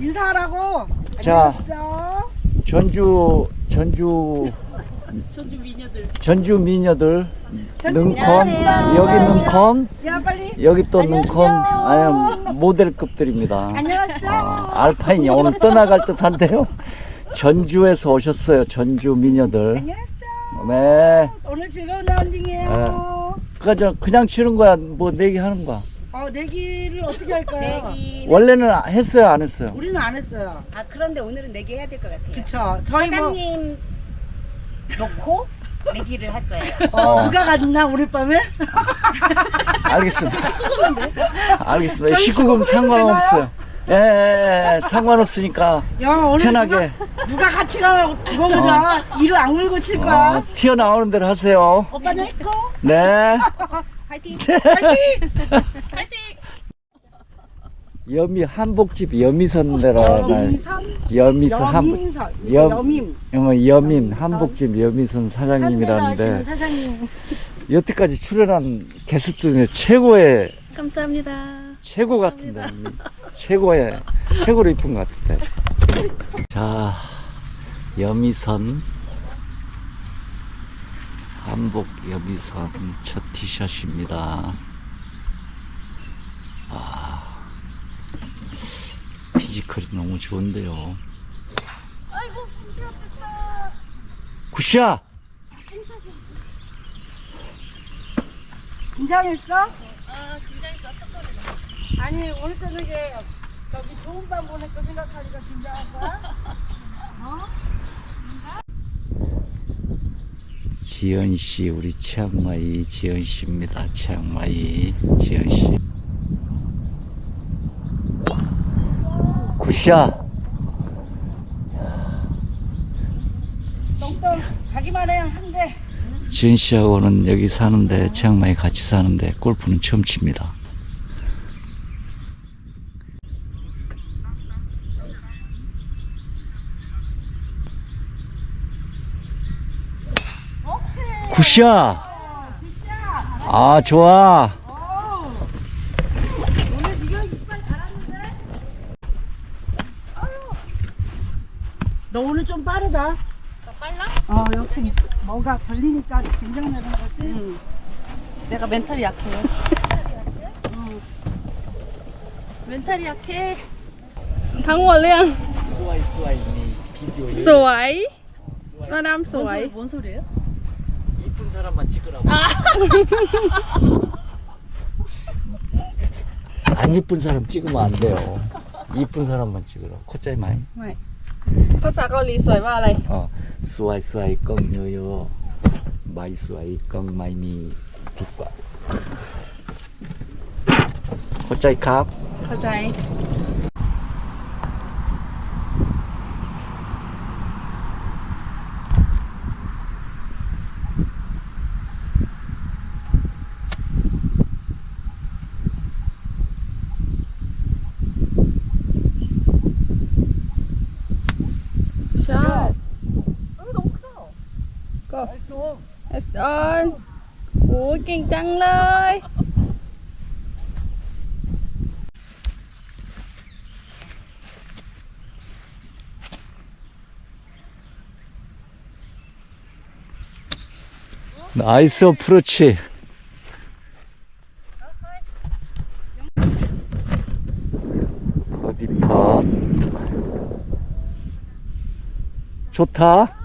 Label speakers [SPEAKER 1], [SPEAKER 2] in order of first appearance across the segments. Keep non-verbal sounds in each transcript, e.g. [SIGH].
[SPEAKER 1] 인사하라고.
[SPEAKER 2] 자.
[SPEAKER 1] 안녕하세요.
[SPEAKER 2] 전주 전주
[SPEAKER 3] 전주 미녀들.
[SPEAKER 2] 전주 미녀들
[SPEAKER 1] 전주 안녕하세요.
[SPEAKER 2] 여기
[SPEAKER 1] 야 빨리.
[SPEAKER 2] 여기 또
[SPEAKER 1] 안녕하세요.
[SPEAKER 2] 아니 모델급들입니다.
[SPEAKER 1] 안녕하세요.
[SPEAKER 2] 아, 알파인이 오늘 떠나갈 듯한데요. 전주에서 오셨어요. 전주 미녀들.
[SPEAKER 1] 안녕하세요.
[SPEAKER 2] 네.
[SPEAKER 1] 오늘 즐거운 라운딩이에요.
[SPEAKER 2] 그저 그냥 치는 거야. 뭐 내기 하는 거야.
[SPEAKER 1] 어 내기를 어떻게 할까요?
[SPEAKER 3] 내기.
[SPEAKER 2] 원래는 했어요, 안 했어요.
[SPEAKER 1] 우리는 안 했어요.
[SPEAKER 3] 아 그런데 오늘은 내기 해야 될 것 같아요.
[SPEAKER 1] 그쵸. 저희 뭐
[SPEAKER 3] 사장님 놓고 내기를 할 거예요.
[SPEAKER 1] 어, 누가 갔나 오늘 밤에?
[SPEAKER 2] 알겠습니다. [LAUGHS] 알겠습니다. 식구금 상관없어요. 예, 예, 예, 상관없으니까
[SPEAKER 1] 야 오늘
[SPEAKER 2] 편하게
[SPEAKER 1] 누가, 누가 같이 가고 두고 보자. 이를 악물고 칠 거야.
[SPEAKER 2] 어, 튀어나오는 대로 하세요.
[SPEAKER 1] 오빠는 했고.
[SPEAKER 2] 네. [LAUGHS]
[SPEAKER 1] 파이팅. 파이팅.
[SPEAKER 3] 파이팅!
[SPEAKER 2] 여미 한복집 여미선대로
[SPEAKER 1] 여민선.
[SPEAKER 2] 여미선 한
[SPEAKER 1] 여민선.
[SPEAKER 2] 염-
[SPEAKER 1] 여민.
[SPEAKER 2] 어, 여민 한복집 여미선 사장님이라는데
[SPEAKER 1] 사장님.
[SPEAKER 2] 여태까지 출연한 게스트 중에 최고의
[SPEAKER 3] 감사합니다.
[SPEAKER 2] 최고 같은데 최고의 최고로 이쁜 것 같은데 자 여미선 한복 여미선 첫 티셔츠입니다 아 피지컬이 너무 좋은데요 굿샷
[SPEAKER 1] 긴장했어? 아, 긴장했어. 아니, 오늘 저녁에 저기 좋은 밤 보낼 거 생각하니까 긴장한 거야? [LAUGHS]
[SPEAKER 2] 지연 씨, 우리 치앙마이 지연 씨입니다. 치앙마이 지연 씨. 굿샷.
[SPEAKER 1] 똥똥 가기만 해요, 한 대.
[SPEAKER 2] 지연 씨하고는 여기 사는데 치앙마이 같이 사는데 골프는 처음 칩니다. 굿샷. 아 좋아.
[SPEAKER 1] 오늘 네가 이빨 잘하는데? 너 오늘 좀 빠르다.
[SPEAKER 3] 더 빨라?
[SPEAKER 1] 어, 역시 뭐가 걸리니까 긴장되는 거지?
[SPEAKER 3] 내가 멘탈이 약해요. 멘탈이 약해. ทั้งหมดเรื่อง
[SPEAKER 2] 수아이 수아이 비디오
[SPEAKER 3] สวยมาดามสวย 뭔 소리예요?
[SPEAKER 2] 이쁜 사람만 찍으라고. [LAUGHS] 안 이쁜 사람 찍으면 안 돼요. 이쁜 사람만 찍으라고. 코짜이 많이.
[SPEAKER 3] ภาษาเกาหลีสวยว่าอะไร
[SPEAKER 2] 어, 수아이 수아이 껑요요. 마이 수아이 껑 마이미 빛과. 코짜이 캅.
[SPEAKER 3] เข้าใจ ก็เอสออนโอ้เก่งจังเลย
[SPEAKER 2] 나이스 어프로치. 어디 파? 좋다.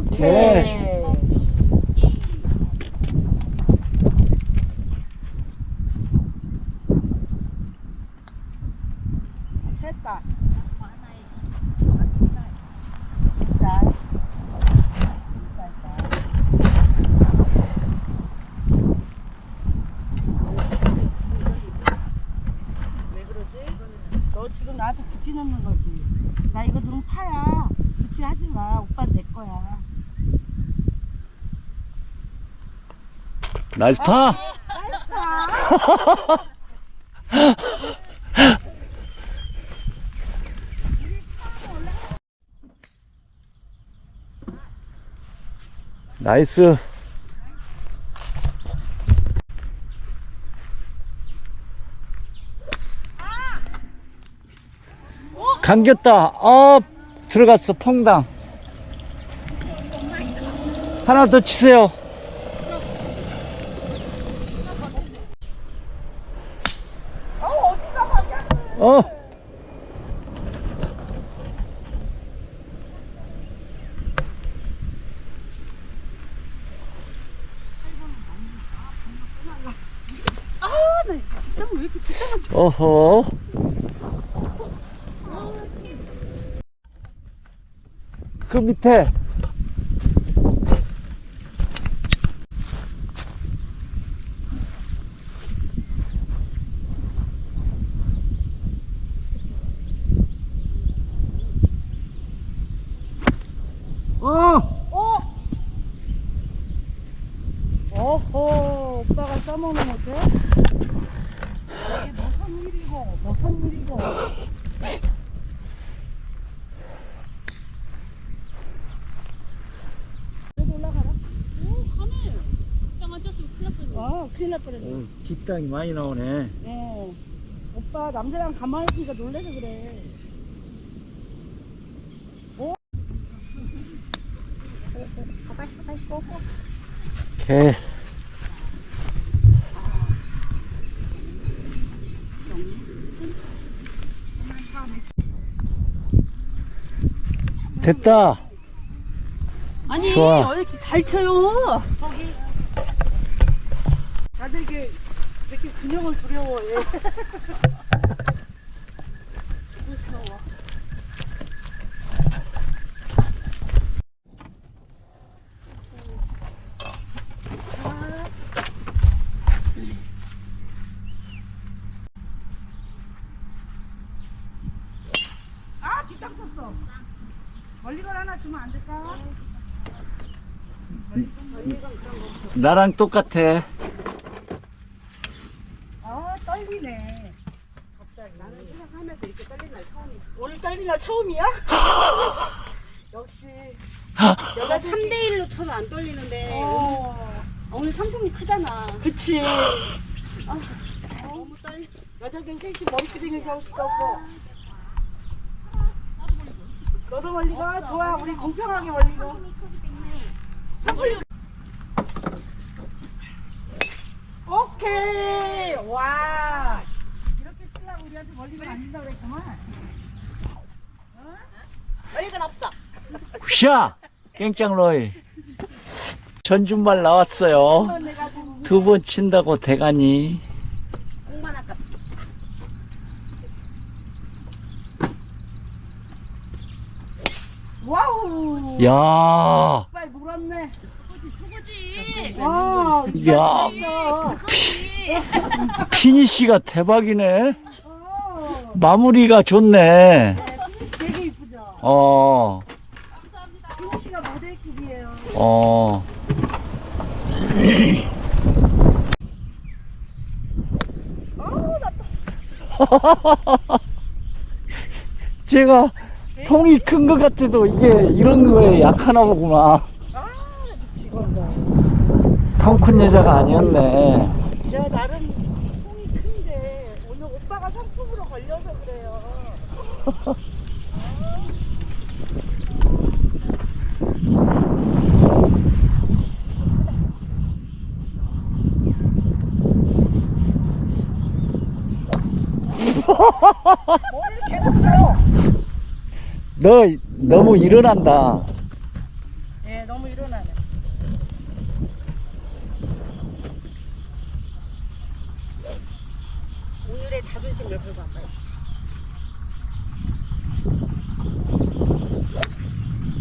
[SPEAKER 2] 오케이.
[SPEAKER 1] 됐다. 나한테 부치 넣는 거지. 나 이거 너무 파야. 부치 하지 마. 오빠 내 거야.
[SPEAKER 2] 나이스 파! [LAUGHS] 나이스. 감겼다. 어, 들어갔어, 퐁당. 하나 더 치세요. 어. 어허. 그 밑에 어!
[SPEAKER 1] 어? 어허, 오빠가 써먹는 거지? 이게 무슨 일이고, 무슨 일이고. 그래도 올라가라.
[SPEAKER 3] 땅 앉았으면 큰일 날 뻔했네.
[SPEAKER 1] 아, 큰일 날 뻔했네.
[SPEAKER 2] 어, 뒷땅이 많이 나오네.
[SPEAKER 1] 어. 오빠 남자랑 가만히 있으니까 놀래서 그래. 어? 가봐, 가봐, 고, 고.
[SPEAKER 2] 오케이. 됐다.
[SPEAKER 3] 아니,
[SPEAKER 2] 좋아.
[SPEAKER 3] 왜 이렇게 잘 쳐요?
[SPEAKER 1] 거기. 다들 이게, 이렇게 근형을 두려워해. 무서워. 아, 안 될까?
[SPEAKER 2] 나랑 똑같아.
[SPEAKER 1] 아 떨리네. 갑자기. 나는 생각하면서 이렇게 떨린 날 처음이야. 오늘 떨린 날 처음이야? [LAUGHS] 역시.
[SPEAKER 3] 내가 3대1로 쳐도 안 떨리는데,
[SPEAKER 1] 어.
[SPEAKER 3] 오늘 상품이 크잖아.
[SPEAKER 1] 그치.
[SPEAKER 3] 너무 떨려.
[SPEAKER 1] 여자들 셋이 머리끄댕이 잡을 수도 없고. 너도 멀리 가. 좋아. 우리 공평하게 멀리 가. 오케이. 와. 이렇게 치려고 우리한테 멀리 가안 된다고 그랬구만. 어? 멀리가 없어.
[SPEAKER 2] 휘샤! 깽짱로이. 전준말 나왔어요. 두 번 친다고 대가니.
[SPEAKER 1] 공만 아깝어. 와우.
[SPEAKER 2] 야
[SPEAKER 1] 빨리 물었네.
[SPEAKER 3] 그거지.
[SPEAKER 1] 와.
[SPEAKER 2] 야.
[SPEAKER 3] 그거지.
[SPEAKER 2] 피니쉬가 대박이네.
[SPEAKER 1] 어.
[SPEAKER 2] 마무리가 좋네.
[SPEAKER 1] 네, 되게 이쁘죠.
[SPEAKER 2] 어,
[SPEAKER 1] 피니시가 모델급이에요.
[SPEAKER 2] 어. [LAUGHS] 제가 통이 큰 것 같아도 이게 이런 거에 약하나 보구나.
[SPEAKER 1] 아, 미치겠다.
[SPEAKER 2] 통 큰 여자가 아니었네.
[SPEAKER 1] 제가 나름 통이 큰데 오늘 오빠가 상품으로 걸려서 그래요. 머리를 계속 들어.
[SPEAKER 2] 너 너무 일어난다.
[SPEAKER 1] 예, 너무 일어나네. 오늘의 자존심을 걸고 할까요?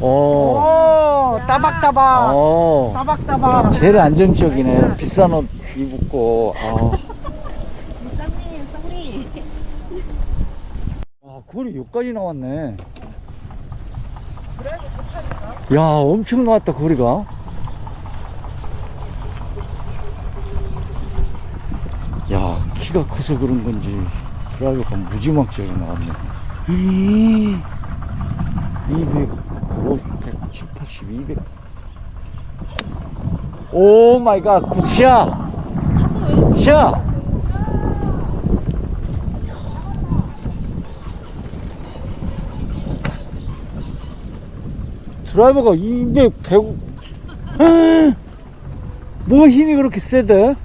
[SPEAKER 2] 오,
[SPEAKER 1] 오, 따박따박.
[SPEAKER 2] 어.
[SPEAKER 1] 따박따박.
[SPEAKER 2] 제일 안정적이네. 비싼 옷 입고. 아.
[SPEAKER 1] 쌍리, 쌍리.
[SPEAKER 2] 와, 거리 여기까지 나왔네.
[SPEAKER 1] 드라이브 좋다니까.
[SPEAKER 2] 야, 엄청 나왔다, 거리가. 야, 키가 커서 그런 건지 드라이버가 무지막지하게 나왔네. 200, 50, 100, 80, 200. 오 마이 갓, 굿샷! 샷! 드라이버가 200, 100. 뭐 힘이 그렇게 세대?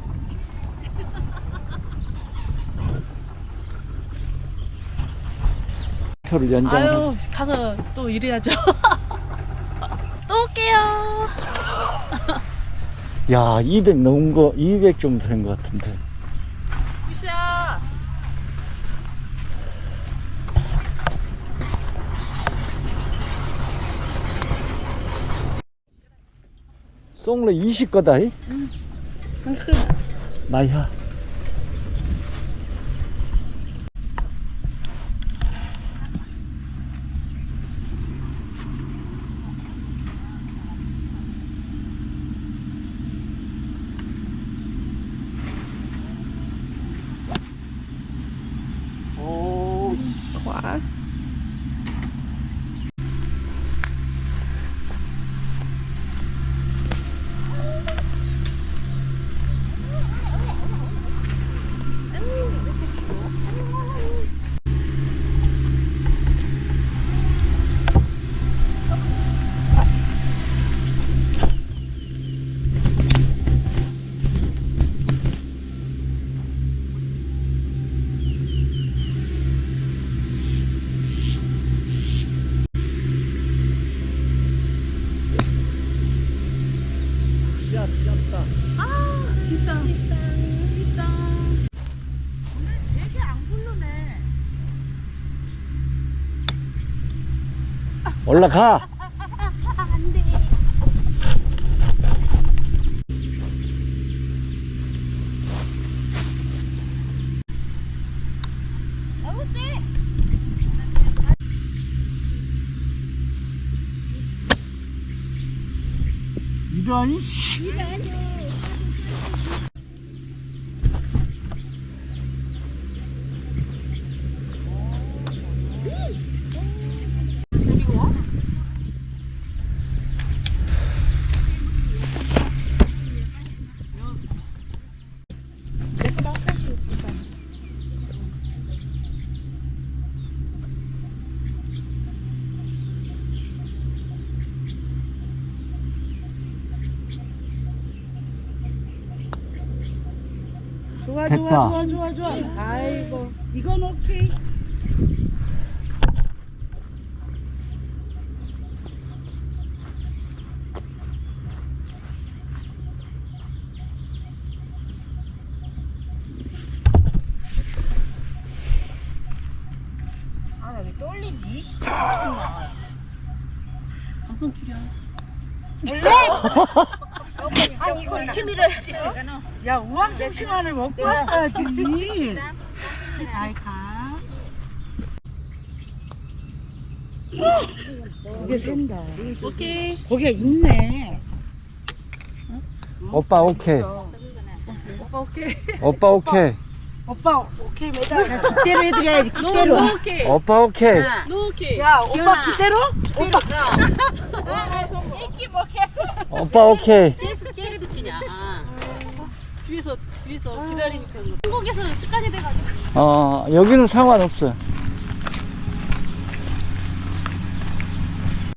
[SPEAKER 2] 표를 연장.
[SPEAKER 3] 아유 가서 또 일해야죠. [LAUGHS] 갈게요.
[SPEAKER 2] 야, 200 넘은 거, 200 좀 된 것 같은데.
[SPEAKER 3] 으쌰!
[SPEAKER 2] 송래 20 거다, 이?
[SPEAKER 3] 응.
[SPEAKER 2] 나이야. 올라가.
[SPEAKER 1] 너무 세.
[SPEAKER 2] 이러니, 씨.
[SPEAKER 1] 좋아
[SPEAKER 2] 됐다.
[SPEAKER 1] 좋아 좋아 좋아 좋아. 아이고 이건 오케이. 아 왜 떨리지?
[SPEAKER 3] 방송 필요. [LAUGHS]
[SPEAKER 1] 아니 이거 이렇게 밀어야지. 야 우왕청심환을 먹고 왔어야지. 잘 가. 이게 샌다.
[SPEAKER 3] 오케이.
[SPEAKER 1] 거기가 있네.
[SPEAKER 2] 오빠, 오케이.
[SPEAKER 3] 오빠 오케이.
[SPEAKER 2] 오빠, 오케이.
[SPEAKER 1] 오빠 오케이 매달. 기대로 해드려야지 기대로.
[SPEAKER 3] 노 오케이.
[SPEAKER 2] 오빠, 오케이.
[SPEAKER 3] 노 오케이.
[SPEAKER 1] 야 오빠 기대로? 오빠
[SPEAKER 2] 오빠, 오케이.
[SPEAKER 3] 뒤에서 뒤에서 기다리니까. 한국에서 습관이 돼가지고.
[SPEAKER 2] 어, 여기는 상관없어.